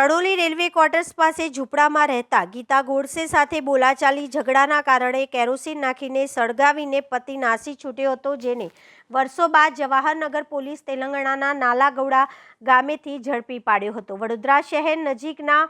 રડોલી railway quarters પાસે ઝૂંપડામાં રહેતા ગીતા ગોડસે સાથે બોલાચાલી ઝઘડાના કારણે કેરોસીન નાખીને સળગાવીને પતિ નાસી છૂટ્યો હતો, જેને વર્ષો બાદ જવાહરનગર પોલીસ તેલંગાણાના નાલાગૌડા ગામેથી ઝડપી પાડ્યો હતો. વડોદરા શહેર નજીકના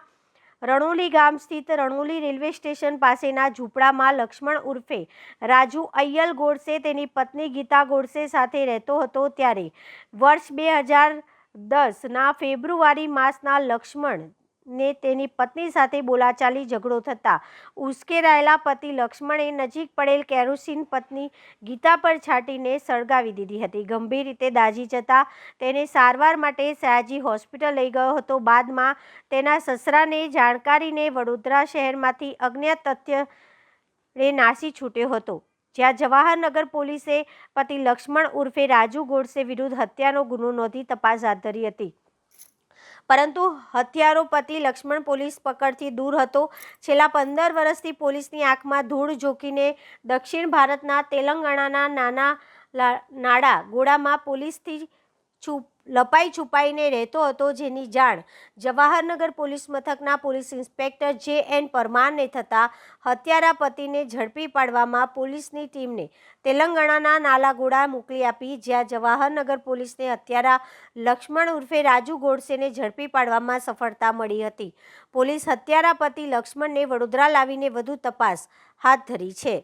રણોલી ગામ સ્થિત રણોલી રેલવે સ્ટેશન પાસેના ઝૂંપડામાં લક્ષ્મણ ઉર્ફે રાજુ અય્યલ ગોડસે તેની પત્ની ગીતા ગોડસે સાથે રહેતો હતો, ત્યારે વર્ષ બે હજાર દસના ફેબ્રુઆરી માસના લક્ષ્મણ ને તેની પત્ની સાથે બોલાચાલી ઝઘડો થતાં ઉશ્કેરાયેલા પતિ લક્ષ્મણે નજીક પડેલ કેરોસીન પત્ની ગીતા પર છાંટીને સળગાવી દીધી હતી. ગંભીર રીતે દાઝી જતા તેને સારવાર માટે સયાજી હોસ્પિટલ લઈ ગયો હતો. બાદમાં તેના સસરાને જાણકારીને વડોદરા શહેરમાંથી અજ્ઞાત તથ્યને નાસી છૂટ્યો હતો. જ્યાં જવાહરનગર પોલીસે પતિ લક્ષ્મણ ઉર્ફે રાજુ ગોડસે વિરુદ્ધ હત્યાનો ગુનો નોંધી તપાસ હાથ ધરી હતી. પરંતુ હત્યારો પતિ લક્ષ્મણ પોલીસ પકડથી દૂર હતો. છેલ્લા પંદર વર્ષથી પોલીસની આંખમાં ધૂળ ઝોકીને દક્ષિણ ભારતના તેલંગાણાના નાના નાડા ગોળામાં પોલીસથી છુપ, લપાઈ છુપાઈને રહેતો હતો જેની જાણ જવાહરનગર પોલીસ મથકના પોલીસ ઇન્સ્પેક્ટર જે એન પરમારને થતાં હત્યારા પતિને ઝડપી પાડવામાં પોલીસની ટીમને તેલંગાણાના નાલાગોડા મોકલી આપી, જ્યાં જવાહરનગર પોલીસને હત્યારા લક્ષ્મણ ઉર્ફે રાજુ ગોડસેને ઝડપી પાડવામાં સફળતા મળી હતી. પોલીસ હત્યારા પતિ લક્ષ્મણને વડોદરા લાવીને વધુ તપાસ હાથ ધરી છે.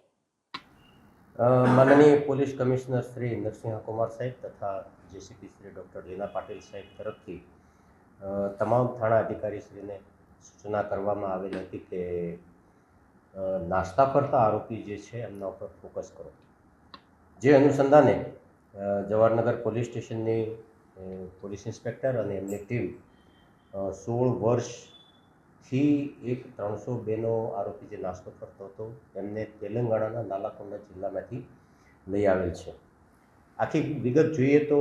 માનનીય પોલીસ કમિશનર શ્રી નરસિંહ કુમાર સાહેબ તથા જેસીપી શ્રી ડૉક્ટર લીના પાટીલ સાહેબ તરફથી તમામ થાણા અધિકારીશ્રીને સૂચના કરવામાં આવેલી હતી કે નાસ્તા કરતા આરોપી જે છે એમના ઉપર ફોકસ કરો. જે અનુસંધાને જવાહરનગર પોલીસ સ્ટેશનની પોલીસ ઇન્સ્પેક્ટર અને એમની ટીમ સોળ વર્ષથી એક ત્રણસો બેનો આરોપી જે નાસ્તો કરતો હતો એમને તેલંગાણાના નાલાકોંડા જિલ્લામાંથી લઈ આવેલ છે. આખી વિગત જોઈએ તો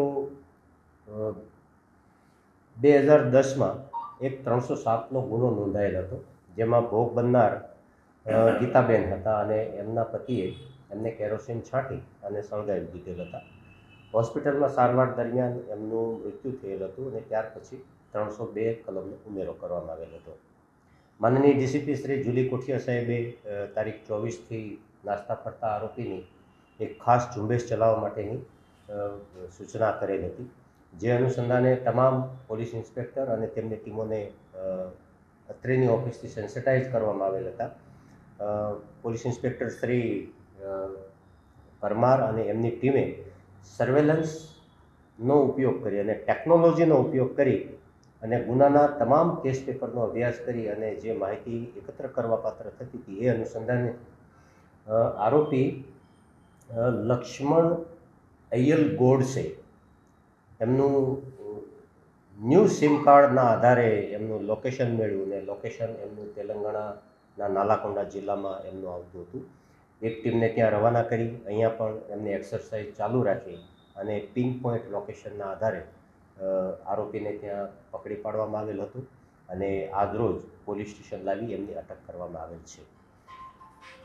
બે હજાર દસમાં એક ત્રણસો સાતનો ગુનો નોંધાયેલ હતો, જેમાં ભોગ બનનાર ગીતાબેન હતા અને એમના પતિએ એમને કેરોસીન છાંટી અને સળગાવી દીધેલ હતા. હોસ્પિટલમાં સારવાર દરમિયાન એમનું મૃત્યુ થયેલ હતું અને ત્યાર પછી ત્રણસો બે કલમનો ઉમેરો કરવામાં આવેલ હતો. માનનીય ડીસીપી શ્રી જુલી કોઠિયા સાહેબે તારીખ ચોવીસથી નાસ્તા ફરતા આરોપીની એક ખાસ ઝુંબેશ ચલાવવા માટેની સૂચના કરેલ હતી. જે અનુસંધાને તમામ પોલીસ ઇન્સ્પેક્ટર અને તેમની ટીમોને અત્રેની ઓફિસથી સેન્સિટાઇઝ કરવામાં આવેલ હતા. પોલીસ ઇન્સ્પેક્ટર શ્રી પરમાર અને એમની ટીમે સર્વેલન્સનો ઉપયોગ કરી અને ટેકનોલોજીનો ઉપયોગ કરી અને ગુનાના તમામ કેસ પેપરનો અભ્યાસ કરી અને જે માહિતી એકત્ર કરવા પાત્ર થતી હતી એ અનુસંધાને આરોપી લક્ષ્મણ અય્યલ ગોડસે એમનું ન્યૂ સિમ કાર્ડના આધારે એમનું લોકેશન મેળવ્યું ને લોકેશન એમનું તેલંગાણાના નાલાકોંડા જિલ્લામાં એમનું આવતું હતું. એક ટીમને ત્યાં રવાના કરી, અહીંયા પણ એમને એક્સરસાઇઝ ચાલુ રાખી અને પિન પોઈન્ટ લોકેશનના આધારે આરોપીને ત્યાં પકડી પાડવામાં આવેલ હતું અને આજરોજ પોલીસ સ્ટેશન લાવી એમની અટક કરવામાં આવેલ છે.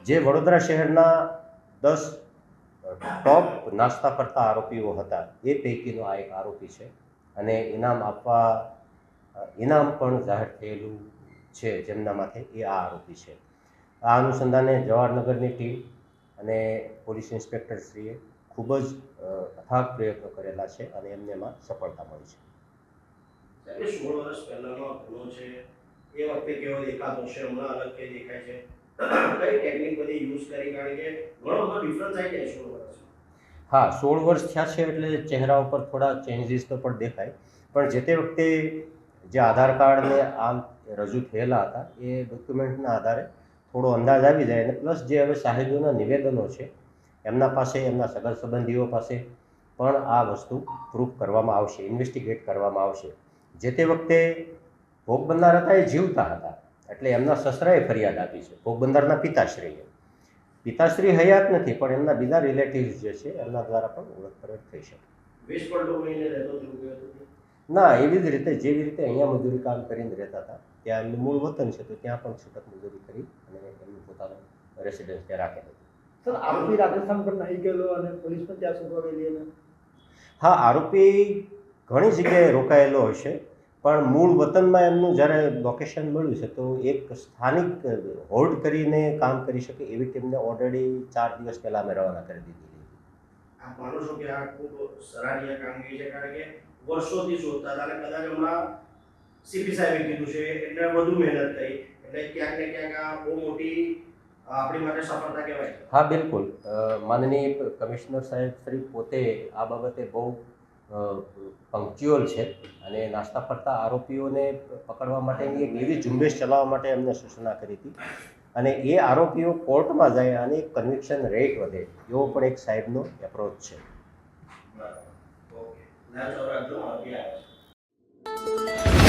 જે વડોદરા શહેરના દસ ટોપ નાસ્તા કરતા આરોપીઓ હતા. એ પૈકીનો આ એક આરોપી છે. અને ઇનામ આપવા, ઇનામ પણ જાહેર થયેલું છે જેમના માથે એ આ આરોપી છે. આ અનુસંધાને જવાહરનગરની ટીમ અને પોલીસ ઇન્સ્પેક્ટરશ્રીએ ખૂબ જ અથાગ પ્રયત્નો કરેલા છે અને એમને એમાં સફળતા મળી છે. સોળ વર્ષ પહેલાનો ગુનો છે. એ વખતે કેવો દેખાતો છે? હમણાં અલગ કઈ દેખાય છે? કઈ ટેકનિક બધી યુઝ કરી, કારણ કે ઘણો બધો ડિફરન્સ આવી જાય સોળ હા સોળ વર્ષ થયા છે એટલે ચહેરા ઉપર થોડા ચેન્જીસ તો પણ દેખાય. પણ જે તે વખતે જે આધાર કાર્ડને આમ રજૂ થયેલા હતા, એ ડોક્યુમેન્ટના આધારે થોડો અંદાજ આવી જાય અને પ્લસ જે હવે સાહેબોના નિવેદનો છે, એમના પાસે, એમના સગર સંબંધીઓ પાસે પણ આ વસ્તુ પ્રૂફ કરવામાં આવશે ઇન્વેસ્ટિગેટ કરવામાં આવશે. જે તે વખતે ભોગ બનનાર હતા એ જીવતા હતા. એટલે એમના સસરાએ ફરિયાદ આપી છે. ભોગબંદરના પિતાશ્રીએ. પિતાશ્રી હયાત નથી પણ એમના બીજા રિલેટિવ્સ જે છે એમના દ્વારા પણ ઓળખ પરખ થઈ શકે. ના એવી જ રીતે જેવી રીતે અહીંયા મજૂરી કામ કરીને રહેતા હતા ત્યાં એમનું મૂળ વતન છે તો ત્યાં પણ છૂટક મજૂરી કરી અને એમનું પોતાનું રેસિડન્સ ત્યાં રાખેલું હતું. સર આરોપી રાજસ્થાન પર નાહી ગયેલો અને પોલીસ પણ ત્યાં શોધવા ગયેલી હા આરોપી ઘણી જગ્યાએ રોકાયેલો હશે. પણ મૂળ વતનમાં એમનું જ્યારે લોકેશન મળ્યું છે તો એક સ્થાનિક હોલ્ડ કરીને કામ કરી શકે એવી ટીમને ઓલરેડી ચાર દિવસ પહેલાં અમે રવાના કરી દીધી માનો છો કે આ ખૂબ સરાહનીય કામગીરી છે? કારણ કે વર્ષોથી શોધતા હતા અને કદાચ હમણાં સીપી સાહેબે કીધું છે એટલે વધુ મહેનત કરી એટલે ક્યાંક ને ક્યાંક આ બહુ મોટી આપણી માટે સફળતા કહેવાય હા બિલકુલ. માનનીય કમિશનર સાહેબ શ્રી પોતે આ બાબતે બહુ પંક્ચ્યુઅલ છે. અને નાસ્તા ફરતા આરોપીઓને પકડવા માટેની એક એવી ઝુંબેશ ચલાવવા માટે એમને સૂચના કરી હતી. અને એ આરોપીઓ કોર્ટમાં જાય અને કન્વિક્શન રેટ વધે. એવો પણ એક સાહેબનો એપ્રોચ છે. બરાબર. ઓકે.